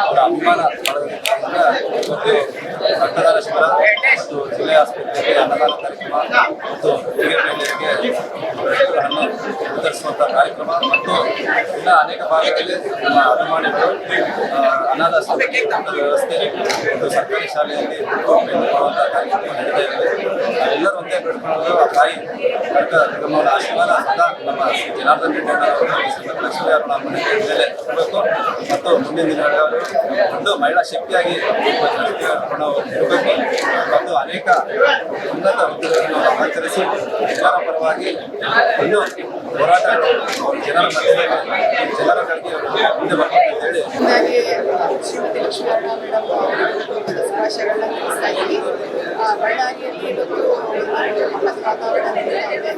ಅವರ ಅಭಿಮಾನ ಮತ್ತು ರಕ್ತದಾನ ಶಿಬಿರ ಮತ್ತು ಜಿಲ್ಲೆಯ ಆಸ್ಪತ್ರೆಗೆ ಅನ್ನದಾನ ಕಾರ್ಯಕ್ರಮ ಮತ್ತು ಹಿರಿಯ ಮಹಿಳೆಯರಿಗೆ ವಿತರಿಸುವಂಥ ಕಾರ್ಯಕ್ರಮ ಮತ್ತು ಇನ್ನ ಅನೇಕ ಭಾಗಗಳಲ್ಲಿ ನಮ್ಮ ಅಭಿಮಾನಿಗಳು ಅನಾಥಾಶ್ರಮಕ್ಕೆ ಮತ್ತು ಸರ್ಕಾರಿ ಶಾಲೆಯಲ್ಲಿ ಮಾಡುವಂಥ ಕಾರ್ಯಕ್ರಮ ನಡೀತಾ ಇದೆ ನಾವೆಲ್ಲರೂ ಒಂದೇ ಬೆಳೆದುಕೊಂಡು ಆ ತಾಯಿ ನಮ್ಮವರ ಆಶೀರ್ವಾದ ಸದಾ ನಮ್ಮ ಶ್ರೀ ಜನಾರ್ದನ್ ರೆಡ್ಡಿ ಲಕ್ಷ್ಮೀ ಅವರ ಮೇಲೆ ಇರಬೇಕು ಮತ್ತು ಮುಂದಿನ ದಿನಗಳಲ್ಲಿ ಒಂದು ಮಹಿಳಾ ಶಕ್ತಿಯಾಗಿ ನಾವು ಇರಬೇಕು ಮತ್ತು ಅನೇಕ ಉನ್ನತ ಹುದ್ದೆಗಳನ್ನು ಆಚರಿಸಿ ಜನರ ಪರವಾಗಿ ಹೋರಾಟಗಳು ಅವರು ಜನರ ಜನರ ಕಡೆಗೆ ಮುಂದೆ ಬರ್ಬೇಕು ಅಂತ ಹೇಳಿ ಶ್ರೀಮತಿ ಲಕ್ಷ್ಮೀನಾರಾಯಣ ಮೇಡಮ್ ಅವರ ಶುಭಾಶಯಗಳನ್ನ ತಿಳಿಸ್ತಾ ಇದ್ದೀನಿ ಬಳ್ಳಾರಿಯಲ್ಲಿ ಇವತ್ತು ಮಹತ್ ವಾತಾವರಣ ನಡೀತಾ ಇದೆ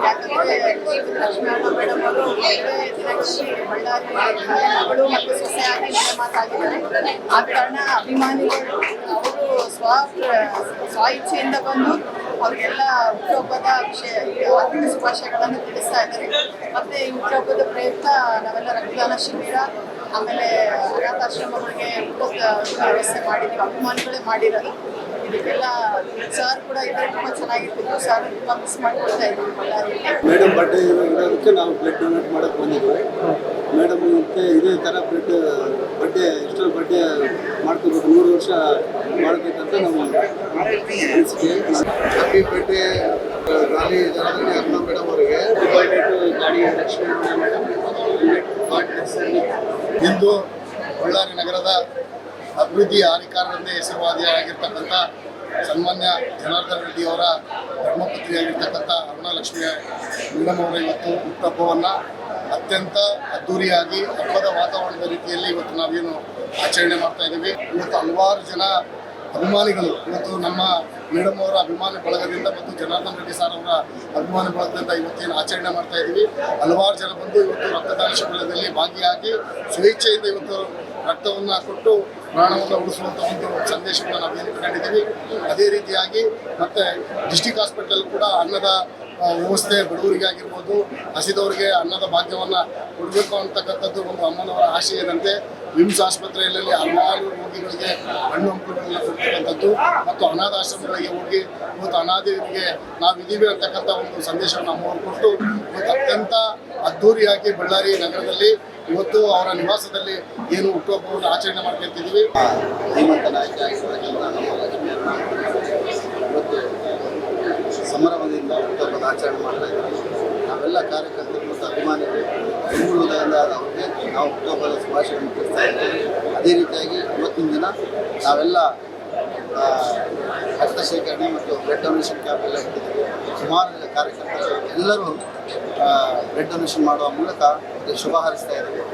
ಯಾಕಂದ್ರೆ ಶ್ರೀಮತಿ ಲಕ್ಷ್ಮೀನಾರಾಯಣ ಮೇಡಮ್ ಅವರು ಬೇರೆ ದಿನಗಳಲ್ಲಿ ಬಳ್ಳಾರಿ ಮಗಳು ಮತ್ತು ಸೊಸೆಯಾಗಿ ಮಾತಾಗಿದ್ದಾರೆ ಆ ಕಾರಣ ಅಭಿಮಾನಿಗಳು ಅವರು ಸ್ವ ಸ್ವ ಇಚ್ಛೆಯಿಂದ ಬಂದು ಅವ್ರಿಗೆಲ್ಲ ಹುಟ್ಟುಹಬ್ಬದ ವಿಷಯ ಆರ್ಥಿಕ ಶುಭಾಶಯಗಳನ್ನು ತಿಳಿಸ್ತಾ ಇದ್ದಾರೆ ಮತ್ತೆ ಈ ಹುಟ್ಟುಹಬ್ಬದ ಪ್ರಯುಕ್ತ ನಾವೆಲ್ಲ ರಕ್ತದಾನ ಶಿಬಿರ ಆಮೇಲೆ ಅನಾಥಾಶ್ರಮಗಳಿಗೆ ಊಟದ ವ್ಯವಸ್ಥೆ ಮಾಡಿದ್ದೀವಿ ಅಭಿಮಾನಿಗಳೇ ಮಾಡಿರೋದು. ಇದಕ್ಕೆಲ್ಲ ಸರ್ ಕೂಡ ಇದ್ರೆ ತುಂಬ ಚೆನ್ನಾಗಿರ್ತಿತ್ತು ಸರ್ ತುಂಬ ಮಿಸ್ ಮಾಡ್ಕೊಳ್ತಾ ಇದ್ದೀವಿ ಮೇಡಮ್ ಬರ್ಡೇ ಇರೋದಕ್ಕೆ ನಾವು ಬ್ಲಡ್ ಡೊನೇಟ್ ಮಾಡಕ್ಕೆ ಬಂದಿದ್ವಿ. ಮೇಡಮ್ ಮತ್ತೆ ಇದೇ ಥರ ಬ್ಲಡ್ ಬಡ್ಡೆ ಎಷ್ಟರ ಬಡ್ಡೆ ಮಾಡ್ಕೋಬೇಕು ನೂರು ವರ್ಷ ಮಾಡಬೇಕಂತ ನಾವು ಹ್ಯಾಪಿ ಬರ್ಡೇ ಗಾಲಿ ಜನಾರ್ದನಿ ಅರ್ಣ ಮೇಡಮ್ ಅವರಿಗೆ. ಗಾಡಿ ಲಕ್ಷ್ಮೀ ಮೇಡಮ್. ಇಂದು ಬಳ್ಳಾರಿ ನಗರದ ಅಭಿವೃದ್ಧಿ ಅಧಿಕಾರದಂತೆ ಹೆಸರುವಾದಿಯಾಗಿರ್ತಕ್ಕಂಥ ಸನ್ಮಾನ್ಯ ಜನಾರ್ದನ್ ರೆಡ್ಡಿ ಅವರ ಧರ್ಮಪತ್ನಿಯಾಗಿರ್ತಕ್ಕಂಥ ಅರುಣಲಕ್ಷ್ಮಿಯ ಮೇಡಮ್ ಇವತ್ತು ಹುಟ್ಟುಹಬ್ಬವನ್ನು ಅತ್ಯಂತ ಅದ್ದೂರಿಯಾಗಿ ಹಬ್ಬದ ವಾತಾವರಣದ ರೀತಿಯಲ್ಲಿ ಇವತ್ತು ನಾವೇನು ಆಚರಣೆ ಮಾಡ್ತಾ ಇದ್ದೀವಿ. ಇವತ್ತು ಹಲವಾರು ಜನ ಅಭಿಮಾನಿಗಳು ಇವತ್ತು ನಮ್ಮ ಮೇಡಮ್ ಅವರ ಅಭಿಮಾನ ಬಳಗದಿಂದ ಮತ್ತು ಜನಾರ್ದನ್ ರೆಡ್ಡಿ ಸರ್ ಅವರ ಅಭಿಮಾನ ಬಳಗದಿಂದ ಇವತ್ತೇನು ಆಚರಣೆ ಮಾಡ್ತಾ ಇದ್ದೀವಿ. ಹಲವಾರು ಜನ ಬಂದು ಇವತ್ತು ರಕ್ತದಾನ ಶಿಬಿರದಲ್ಲಿ ಭಾಗಿಯಾಗಿ ಸ್ವೇಚ್ಛೆಯಿಂದ ಇವತ್ತು ರಕ್ತವನ್ನು ಕೊಟ್ಟು ಪ್ರಾಣವನ್ನು ಉಳಿಸುವಂಥ ಒಂದು ಸಂದೇಶವನ್ನು ನಾವು ಏನು ಕಂಡಿದ್ದೀವಿ. ಅದೇ ರೀತಿಯಾಗಿ ಮತ್ತು ಡಿಸ್ಟಿಕ್ ಹಾಸ್ಪಿಟಲ್ ಕೂಡ ಅನ್ನದ ವ್ಯವಸ್ಥೆ ಬಡವರಿಗೆ ಆಗಿರ್ಬೋದು, ಹಸಿದವರಿಗೆ ಅನ್ನದ ಭಾಗ್ಯವನ್ನು ಕೊಡಬೇಕು ಅಂತಕ್ಕಂಥದ್ದು ಒಂದು ಅಮ್ಮನವರ ಆಶಯದಂತೆ ವಿಮ್ಸ್ ಆಸ್ಪತ್ರೆಯಲ್ಲಿ ಹಲವಾರು ರೋಗಿಗಳಿಗೆ ಹಣ್ಣು ಹಂಪಲುಗಳನ್ನ ಕೊಡ್ತಕ್ಕಂಥದ್ದು ಮತ್ತು ಅನಾಥಾಶ್ರಮಗಳಿಗೆ ಹೋಗಿ ಇವತ್ತು ಅನಾಥರಿಗೆ ನಾವಿದ್ದೀವಿ ಅಂತಕ್ಕಂಥ ಒಂದು ಸಂದೇಶವನ್ನು ಅಮ್ಮವರು ಕೊಟ್ಟು ಇವತ್ತು ಅತ್ಯಂತ ಅದ್ಧೂರಿಯಾಗಿ ಬಳ್ಳಾರಿ ನಗರದಲ್ಲಿ ಇವತ್ತು ಅವರ ನಿವಾಸದಲ್ಲಿ ಏನು ಹುಟ್ಟುಹಬ್ಬವನ್ನು ಆಚರಣೆ ಇವತ್ತು ಸಂಭ್ರಮದಿಂದ ಹುಟ್ಟುಹಬ್ಬದ ಆಚರಣೆ ಮಾಡ್ತಾ ಇದ್ದೀವಿ ನಾವೆಲ್ಲ ಕಾರ್ಯಕರ್ತರು ಮತ್ತು ಅಭಿಮಾನಿಗಳು ತುಂಬ ಅವ್ರಿಗೆ ನಾವು ಹುಟ್ಟುಹಬ್ಬದ ಶುಭಾಶಯಗಳನ್ನು ತಿಳಿಸ್ತಾ ಇದ್ದೀವಿ. ಅದೇ ರೀತಿಯಾಗಿ ಇವತ್ತಿನ ದಿನ ನಾವೆಲ್ಲ ರಕ್ತ ಶೇಖರಣೆ ಮತ್ತು ಬ್ಲಡ್ ಡೊನೇಷನ್ ಕ್ಯಾಂಪ್ ಎಲ್ಲ ಇಟ್ಟಿದ್ದೀವಿ. ಸುಮಾರು ಕಾರ್ಯಕರ್ತರು ಎಲ್ಲರೂ ಬ್ಲಡ್ ಡೊನೇಷನ್ ಮಾಡುವ ಮೂಲಕ ಶುಭ ಹರಿಸ್ತಾ ಇದ್ದೀವಿ.